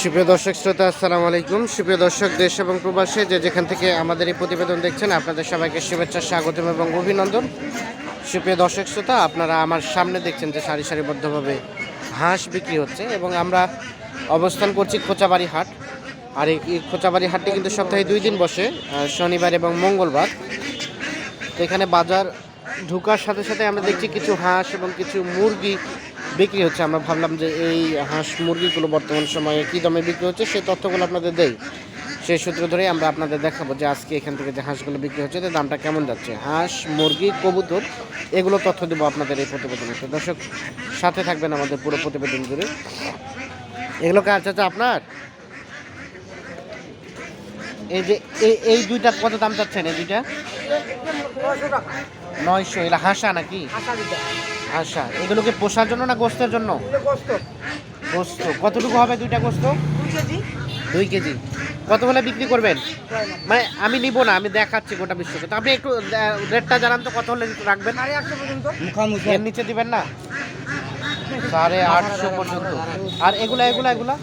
সুপ্রিয় দর্শক, শ্রোতা, আসসালামু আলাইকুম। সুপ্রিয় দর্শক, দেশ এবং প্রবাসে যে যেখান থেকে আমাদের এই প্রতিবেদন দেখছেন, আপনাদের সবাইকে শুভেচ্ছা, স্বাগতম এবং অভিনন্দন। সুপ্রিয় দর্শক, শ্রোতা, আপনারা আমার সামনে দেখছেন যে সারি সারিবদ্ধভাবে হাঁস বিক্রি হচ্ছে এবং আমরা অবস্থান করছি খোঁচাবাড়ি হাট। আর এই খোঁচাবাড়ি হাটটি কিন্তু সপ্তাহে দুই দিন বসে শনিবার এবং মঙ্গলবার। এখানে বাজার ঢুকার সাথে সাথে আমরা দেখছি কিছু হাঁস এবং কিছু মুরগি বিক্রি হচ্ছে। আমরা ভাবলাম যে এই হাঁস মুরগিগুলো বর্তমান সময়ে কী দামে বিক্রি হচ্ছে সেই তথ্যগুলো আপনাদের দেই। সেই সূত্র ধরে আমরা আপনাদের দেখাবো যে আজকে এখান থেকে যে হাঁসগুলো বিক্রি হচ্ছে তার দামটা কেমন যাচ্ছে? হাঁস, মুরগি, কবুতর, এগুলো তথ্য দেবো আপনাদের এই প্রতিবেদনে। তো দর্শক, সাথে থাকবেন আমাদের পুরো প্রতিবেদন জুড়ে। এগুলো কাজ চাচা আপনার? এই যে এই এই দুইটা কত দাম চাচ্ছেন এই দুইটা? নয়শো এগুলো হাঁসা নাকি? হাঁসা এগুলোকে পোষার জন্য না গোস্তের জন্য? গোস্ত। কতটুকু হবে দুইটা গোস্ত? দুই কেজি। কত হলে বিক্রি করবেন? মানে আমি নিব না আমি দেখাচ্ছি গোটা বিশ্বকে। তো আপনি একটু রেটটা জানান তো কত হলে রাখবেন? এর নিচে দিবেন না? সাড়ে আটশো পর্যন্ত। আর এগুলা এগুলা এগুলা?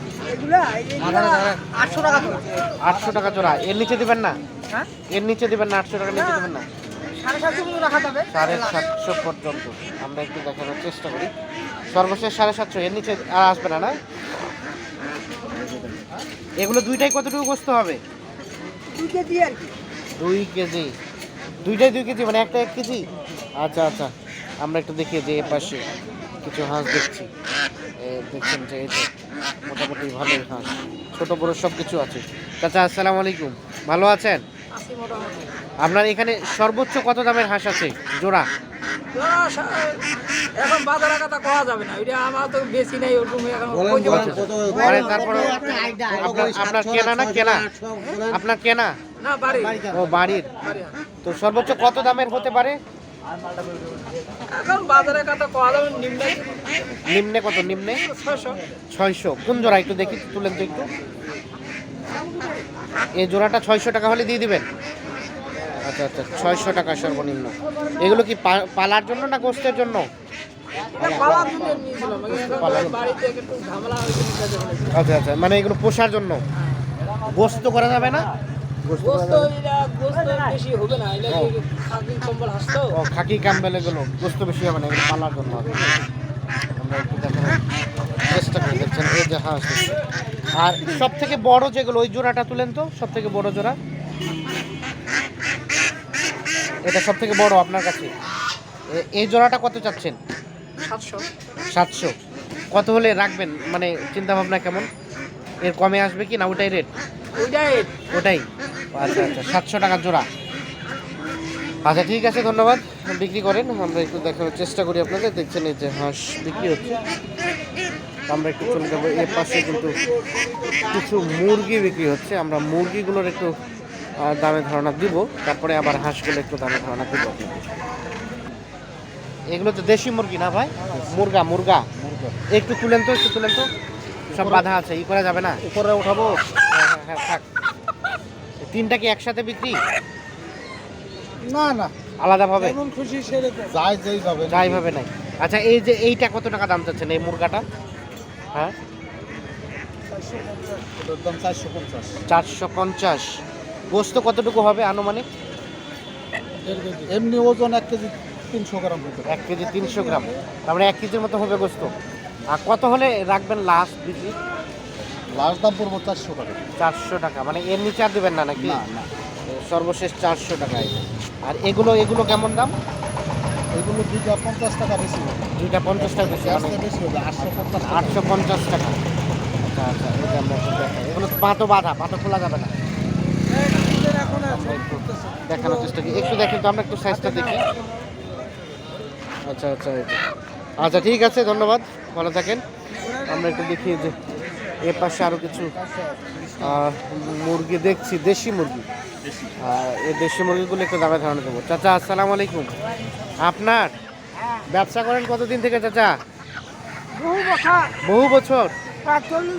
আটশো টাকা। আটশো টাকা জোড়া এর নিচে দিবেন না? হ্যাঁ? এর নিচে দিবেন না আটশো টাকা নিচে দিবেন না? সাড়ে সাতশো পর্যন্ত আমরা একটু দেখানোর চেষ্টা করি। সর্বশেষ সাড়ে সাতশো এর নিচে আর আসবে না না? এগুলো দুইটাই কতটুকু গোস্ত হবে? দুই কেজি দুইটাই দুই কেজি মানে একটা এক কেজি? আচ্ছা আচ্ছা। আমরা একটু দেখি যে এ পাশে কিছু হাঁস দেখছি। দেখছেন যে এই মোটামুটি ভালোই হাঁস। ছোট বড় সব কিছু আছে। চাচা আসসালামু আলাইকুম। ভালো আছেন? মোটামুটি। আপনার এখানে সর্বোচ্চ কত দামের হাঁস আছে? জোড়া? এখন বাজার কথা কোয়া যাবে না। ওইটা আমার তো বেশি নেই ওরকম এখন। মানে তারপরে আপনার আপনার কেনা না কেনা? আপনার কেনা? না বাড়ি ও বাড়ির। তো সর্বোচ্চ কত দামের হতে পারে? এখন বাজারে কথা কোয়া যাবে নিম্নে। নিম্নে কত নিম্নে? ছয়শো। ছয়শো। কোন জোড়া একটু দেখি তুলেন তো একটু। এই জোড়াটা ছয়শো টাকা হলে দিয়ে দিবেন? আচ্ছা আচ্ছা ছয়শো টাকা সর্বনিম্ন। এগুলো কি পালার জন্য না গোস্তের জন্য? পালা দুটো নিয়েছিলাম এখন বাড়িতে একটু ঝামেলা হয়েছে নিতে যাবে না। আচ্ছা আচ্ছা মানে এগুলো পোষার জন্য? গোস্ত করা যাবে না? খাকি কম্বল এগুলো গোস্ত বেশি হবে না এগুলো পালার জন্য আমরা একটু চেষ্টা করি দেখছেন এই যে হাঁস। আর সব থেকে বড় যেগুলো ওই জোড়াটা তুলেন তো সব থেকে বড় জোড়া? এটা সব থেকে বড় আপনার কাছে? এই জোড়াটা কত চাচ্ছেন? সাতশো। সাতশো। কত হলে রাখবেন? মানে চিন্তা ভাবনা কেমন? এর কমে আসবে কি না? ওটাই রেট ওইটাই। ওটাই? আচ্ছা আচ্ছা সাতশো টাকা জোড়া। আচ্ছা ঠিক আছে ধন্যবাদ। বিক্রি করেন আমরা একটু দেখানোর চেষ্টা করি আপনাদের দেখছেন এই যে হাঁস বিক্রি হচ্ছে। আমরা একটু চলে যাব। এর পাশে কিন্তু কিছু মুরগি বিক্রি হচ্ছে। আমরা মুরগিগুলোর একটু দামে ধারণা দিব তারপরে আবার হাঁসগুলো একটু দামে ধারণা দিব এগুলো তো দেশি মুরগি না ভাই? মুরগা মুরগা। একটু তুলেন তো একটু তুলেন তো। সব বাধা আছে ই করা যাবে না। উপরে উঠাবো। হ্যাঁ, হ্যাঁ, হ্যাঁ, থাক। তিনটা কি একসাথে বিক্রি? না না। আলাদাভাবে খুশি যাই যেই যাবে যাই ভাবে নাই। আচ্ছা এই যে এইটা কত টাকা দাম চাচ্ছেন এই মুরগাটা? হ্যাঁ? চারশো পঞ্চাশ। চারশো পঞ্চাশ। গোস্ত কতটুকু হবে আনুমানিক? এমনি ওজন এক কেজি তিনশো গ্রাম এক কেজি তিনশো গ্রাম। তার মানে এক কেজির মতো হবে গোস্ত। আর কত হলে রাখবেন লাস্ট বিক্রি লাস্ট দাম পড়ব চারশো টাকা। চারশো টাকা। মানে এর নিচে আর দেবেন না নাকি? না না। সর্বশেষ চারশো টাকায়। আর এগুলো এগুলো কেমন দাম? এগুলো দুইটা পঞ্চাশ টাকা বেশি হবে। দুইটা পঞ্চাশ টাকা বেশি হবে আটশো পঞ্চাশ টাকা। আটশো পঞ্চাশ টাকা। আচ্ছা আচ্ছা আমরা এগুলো পাতো বাঁধা পাতো খোলা যাবে না। দেখানোর চেষ্টা করি। একটু দেখেন তো আমরা একটু সাইজটা দেখি। আচ্ছা আচ্ছা এই আচ্ছা ঠিক আছে ধন্যবাদ। ভালো থাকেন। আমরা একটু দেখি যে এর পাশে আরও কিছু মুরগি দেখছি দেশি মুরগি। এই দেশি মুরগিগুলো একটু দামে ধারণা দেবো। চাচা আসসালামু আলাইকুম। আপনার ব্যবসা করেন কতদিন থেকে চাচা? বহু বছর। বহু বছর?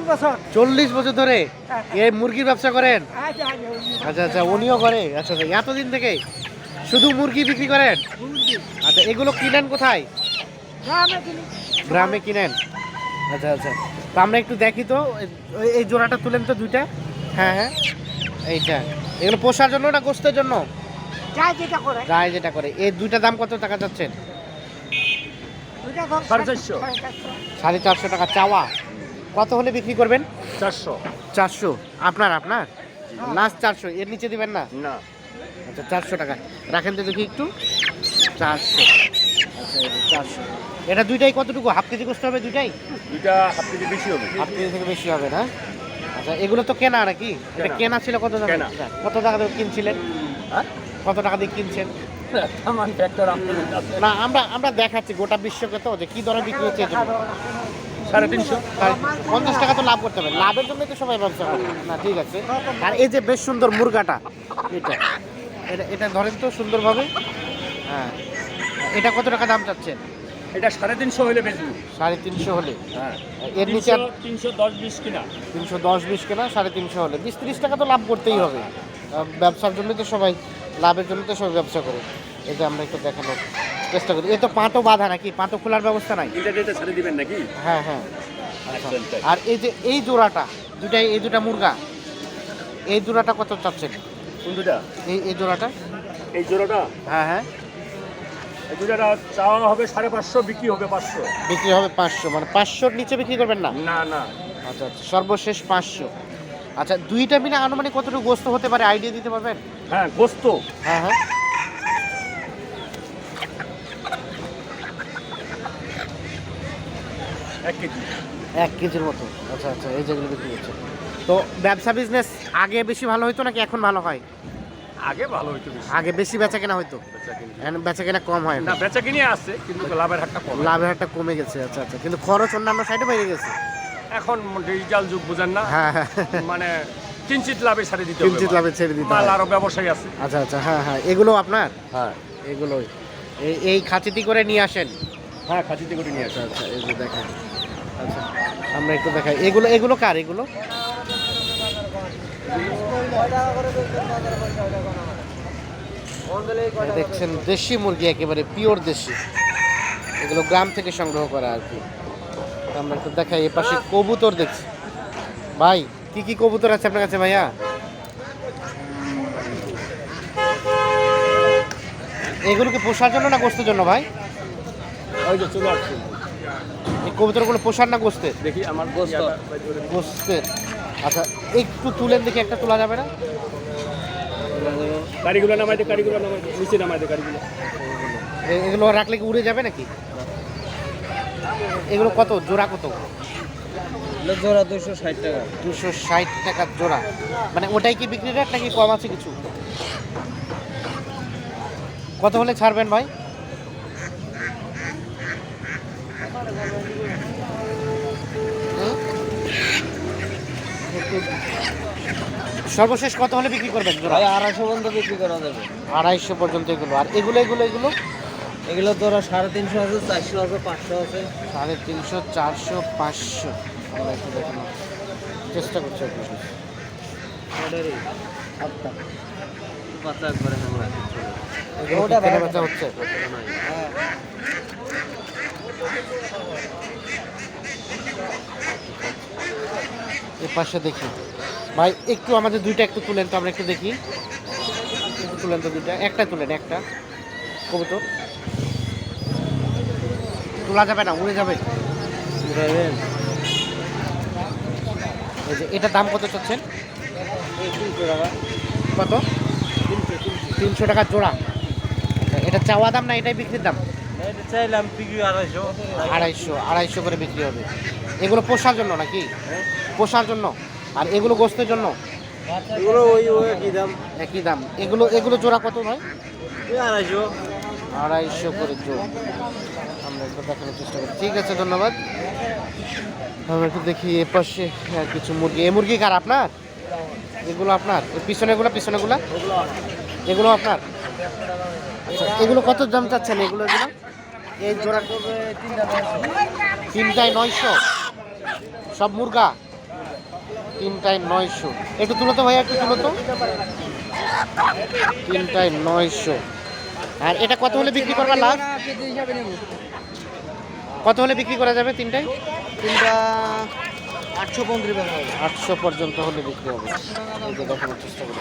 বছর। চল্লিশ বছর ধরে? এই মুরগির ব্যবসা করেন? আচ্ছা আচ্ছা আচ্ছা উনিও করে? আচ্ছা আচ্ছা এতদিন থেকে? শুধু মুরগি বিক্রি করেন? আচ্ছা এগুলো কিনেন কোথায়? গ্রামে কিনেন? আচ্ছা আচ্ছা। তো আমরা একটু দেখি তো এই- এই জোড়াটা তুলেন তো দুইটা? হ্যাঁ হ্যাঁ। এইটা। এগুলো পোষার জন্য না গোস্তের জন্য? যাই যেটা করে। এই দুইটা দাম কত টাকা যাচ্ছেন? সাড়ে চারশো। সাড়ে সাড়ে চারশো টাকা চাওয়া। কত হলে বিক্রি করবেন? চারশো। চারশো। আপনার আপনার? লাস্ট চারশো। এর নিচে দিবেন না? না। আচ্ছা চারশো টাকা। রাখেন তো দেখি একটু। চারশো। আচ্ছা চারশো। এটা দুইটাই কতটুকু? হাফ কেজি করতে হবে দুইটাই? দুইটা হাফ কেজি বেশি হবে। হাফ কেজি থেকে বেশি হবে না? আচ্ছা এগুলো তো কেনা নাকি? এটা কেনা। ছিল কত টাকা? কেনা। কত টাকা দিয়ে কিনছিলেন? হ্যাঁ? কত টাকা দিয়ে কিনছেন? আমার না আমরা আমরা দেখাচ্ছি গোটা বিশ্বকে তো যে কি দরে বিক্রি হচ্ছে। সাড়ে তিনশো। পঞ্চাশ টাকা তো লাভ করতে হবে। লাভের জন্যই তো সবাই ব্যবসা করে। না ঠিক আছে। আর এই যে বেশ সুন্দর মুরগাটা এটা এটা এটা ধরেন তো সুন্দরভাবে। হ্যাঁ। এটা কত টাকা দাম চাচ্ছেন? এটা সাড়ে তিনশো হলে বেচবো সাড়ে তিনশো হলে। হ্যাঁ। এর নিচে তিনশো দশ বিশ কিনা। তিনশো দশ বিশ কেনা সাড়ে তিনশো হলে। বিশ তিরিশ টাকা তো লাভ করতেই হবে। ব্যবসার জন্য তো সবাই লাভের জন্য তো সবাই ব্যবসা করে। এটা আমরা একটু দেখানোর চেষ্টা করি। এ তো পাঁটও বাঁধা নাকি? পাঁটও খোলার ব্যবস্থা নাই? ডেটে ছাড়ে দিবেন নাকি? হ্যাঁ হ্যাঁ। আচ্ছা। আর এই যে এই জোড়াটা দুটাই এই দুটা মুরগা এই জোড়াটা কত চাচ্ছেন? কোন দুটা? এই এই জোড়াটা? এই জোড়াটা? হ্যাঁ হ্যাঁ। এই জোড়াটা চাওয়া হবে সাড়ে পাঁচশো বিক্রি হবে পাঁচশো। বিক্রি হবে পাঁচশো মানে পাঁচশোর নিচে বিক্রি করবেন না? না না। আচ্ছা আচ্ছা সর্বশেষ পাঁচশো। আচ্ছা দুইটা মিলে আনুমানিক কতটুকু গোস্ত হতে পারে? আইডিয়া দিতে পারবেন? হ্যাঁ গোস্ত। হ্যাঁ হ্যাঁ। এক কেজি। এক কেজির মতো। আচ্ছা আচ্ছা এই যেগুলো বিক্রি হচ্ছে তো ব্যবসা বিজনেস আগে বেশি ভালো হতো নাকি এখন ভালো হয়? আগে ভালো হইতো বেশি। আগে বেশি বেচা কেনা হতো বেচা কেনা। কম হয় না। বেচা কিনে আছে কিন্তু লাভের হারটা কম লাভের হারটা কমে গেছে আচ্ছা আচ্ছা। কিন্তু খরচ অন্যান্য সাইডে বেড়ে গেছে। এখন ডিজিটাল যুগ বুঝেন না? হ্যাঁ হ্যাঁ। মানে কিঞ্চিত লাভে ছাড়ে দিতে কিঞ্চিত লাভে ছেড়ে দিতে মাল আরও ব্যবসায়ী আছে। আচ্ছা আচ্ছা হ্যাঁ হ্যাঁ। এগুলো আপনার? হ্যাঁ। এগুলোই। এই খাঁচিটি করে নিয়ে আসেন। হ্যাঁ খাঁচিতে করে নিয়ে আসে আচ্ছা আচ্ছা এই যে দেখেন। আচ্ছা আমরা একটু দেখাই। এগুলো এগুলো কার এগুলো? দেখছেন, দেশি মুরগি, একেবারে পিওর দেশি। এগুলো গ্রাম থেকে সংগ্রহ করা আর কি। আমরা একটু দেখাই এ পাশে কবুতর দেখছি। ভাই, কি কি কবুতর আছে আপনার কাছে ভাইয়া? এগুলোকে পোষার জন্য না গোস্তের জন্য ভাই? ওই যে চলে আসছে। কবুতরগুলো পোষার না গোস্তের? দেখি আমার গোস্ত। গোস্তের। আচ্ছা একটু তুলেন দেখি একটা তোলা যাবে না? গাড়িগুলো নামাই দে গাড়িগুলো নামাই দে নিচে নামাই দে গাড়িগুলো। এগুলো রাখলে কি উড়ে যাবে নাকি? এগুলো কত? জোড়া কত? জোড়া দুশো ষাট টাকা। দুশো ষাট টাকা জোড়া। মানে ওটাই কি বিক্রি রেট নাকি কম আছে কিছু? কত হলে ছাড়বেন ভাই হুম? একটু- সর্বশেষ কত হলে বিক্রি করবেন ভাই আড়াইশো পর্যন্ত বিক্রি করা যাবে। আড়াইশো পর্যন্ত এগুলো। আর এগুলো এগুলো এগুলো? এগুলো তোরা সাড়ে তিনশো আছে চারশো আছে পাঁচশো আছে। সাড়ে তিনশো চারশো পাঁচশো। আমরা একটু দেখানোর চেষ্টা করছি একবারে ওটা হচ্ছে। হ্যাঁ। এ পাশে দেখি। ভাই, একটু আমাদের দুইটা একটু তুলেন তো, আমরা একটু দেখি। তুলেন তো দুইটা। একটা তুলেন, একটা। কবুতর। তোলা যাবে না, উড়ে যাবে। এই যে, এটার দাম কত চাচ্ছেন? কত? তিনশো টাকা জোড়া। এটা চাওয়া দাম না, এটাই বিক্রির দাম? এটা চাইলাম বিক্রি আড়াইশো। আড়াইশো আড়াইশো করে বিক্রি হবে। এগুলো পোষার জন্য নাকি? পোষার জন্য? আর এগুলো গোস্তের জন্য? এগুলো ওই ওই কি দাম। একই দাম। এগুলো এগুলো জোড়া কত ওই আড়াইশো। আড়াইশো করে জোড়া। আমরা একটু দেখানোর চেষ্টা করি। ঠিক আছে ধন্যবাদ। আমরা একটু দেখি এ পাশে কিছু মুরগি। এই মুরগি কার আপনার? এগুলো আপনার? পিছনেগুলো পিছনেগুলো? এগুলো আপনার? আচ্ছা এগুলো কত দাম চাচ্ছেন এগুলো এগুলো? এই জোড়া তিনটায় নয়শো? সব মুরগা? তিনটায় নয়শো। একটু তুলো তো ভাইয়া একটু তুলো তো। তিনটায় নয়শো। আর এটা কত হলে বিক্রি করবা লাভ কত হলে বিক্রি করা যাবে তিনটায়? তিনটা আটশো টাকা আটশো পর্যন্ত হলে বিক্রি হবে। দেখানোর চেষ্টা করি।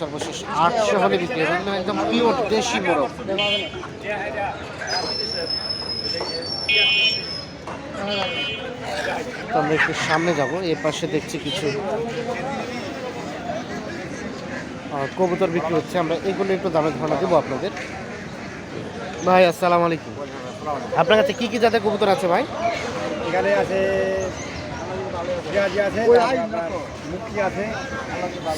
সর্বশেষ আটশো হলে বিক্রি হবে এগুলো একদম পিওর দেশি মোরগ। আমরা একটু সামনে যাব এর পাশে দেখছি কিছু কবুতর বিক্রি হচ্ছে। আমরা এগুলো একটু দামে ধারণা দেবো আপনাদের। ভাই, আসসালামু আলাইকুম। আপনার কাছে কি কি জাতের কবুতর আছে ভাই? এখানে আছে সিরাজি আছে মুক্তি আছে।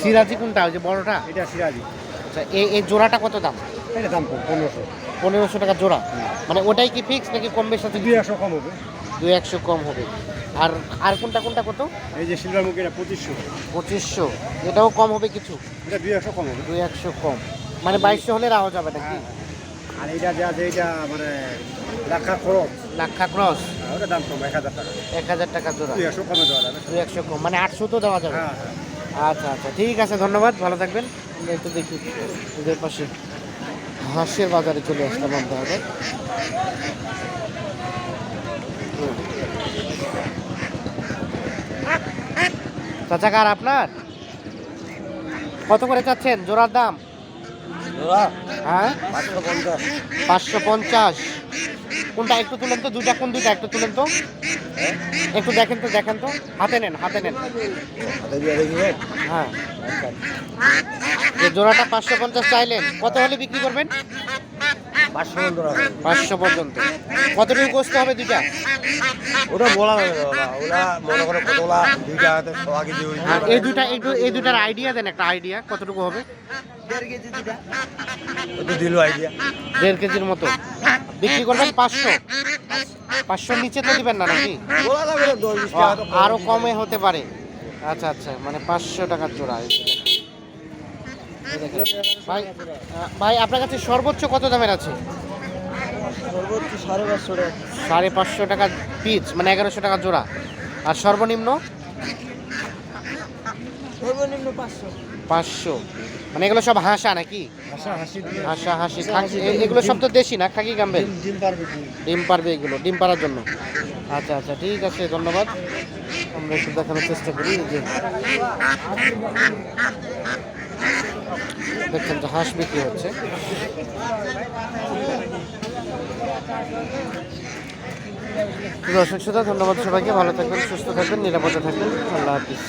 সিরাজি কোনটা? ওই যে বড়টা? এটা সিরাজি। আচ্ছা এই এই জোড়াটা কত দাম? এটা দাম পনেরোশো। পনেরোশো টাকা জোড়া। মানে ওটাই কি ফিক্স নাকি কম বেশ আছে? দুই একশো কম হবে। দুই একশো কম হবে। আর আর কোনটা কোনটা কত? এই যে সিলভার মুখ এটা পঁচিশশো। পঁচিশশো। এটাও কম হবে কিছু? এটা দুই একশো কম হবে। দুই একশো কম। মানে বাইশশো হলে রাওয়া যাবে নাকি? আর এটা যে আছে এটা মানে রাখা খরচ। লাক্ষা ক্রস ওটা দাম কম এক হাজার টাকা। এক হাজার টাকা জোড়া। দুই একশো কমে দেওয়া যাবে। দুই একশো কম মানে আটশো তো দেওয়া যাবে। হ্যাঁ হ্যাঁ। আচ্ছা আচ্ছা ঠিক আছে ধন্যবাদ ভালো থাকবেন। আমরা একটু দেখি ওদের পাশে হাঁসের বাজারে চলে আসলাম আমরা হুম। চাচা কার আপনার? কত করে চাচ্ছেন? জোড়ার দাম? হ্যাঁ? পাঁচশো পঞ্চাশ। কোনটা একটু তুলেন তো? দুইটা কোন দুইটা একটু তুলেন তো? একটু দেখেন তো দেখেন তো। হাতে নেন হাতে নেন। হ্যাঁ। জোড়াটা পাঁচশো পঞ্চাশ চাইলেন। কত হলে বিক্রি করবেন? পাঁচশো পর্যন্ত কতটুকু কষতে হবে দুইটা? ওটা বলা ওরা মনে করে কতলা দুইটা কেজি এই দুইটা একটু এই দুইটার আইডিয়া দেন একটা আইডিয়া কতটুকু হবে? দেড় কেজি তো দিল আইডিয়া দেড় কেজির মতো। বিক্রি করবেন পাঁচশো। পাঁচশোর নিচে তো দিবেন না নাকি। আরও কমে হতে পারে। আচ্ছা আচ্ছা মানে পাঁচশো টাকার জোড়া। ভাই ভাই আপনার কাছে সর্বোচ্চ কত দামের আছে? সাড়ে পাঁচশো টাকা। পিস মানে এগারোশো টাকা জোড়া। আর সর্বনিম্ন? সর্বনিম্ন পাঁচশো। পাঁচশো। মানে এগুলো সব হাসা নাকি? হাসা হাসি এগুলো সব তো দেশি না খাকি গাম্বেল ডিম পারবে ডিম ডিম পারবে এগুলো ডিম পাড়ার জন্য। আচ্ছা আচ্ছা ঠিক আছে ধন্যবাদ। আমরা একটু দেখানোর চেষ্টা করি যে। দেখছেন যে হাঁস বিক্রি হচ্ছে। দর্শক শ্রোতা ধন্যবাদ সবাইকে। ভালো থাকবেন সুস্থ থাকবেন নিরাপদে থাকবেন। আল্লাহ হাফিজ।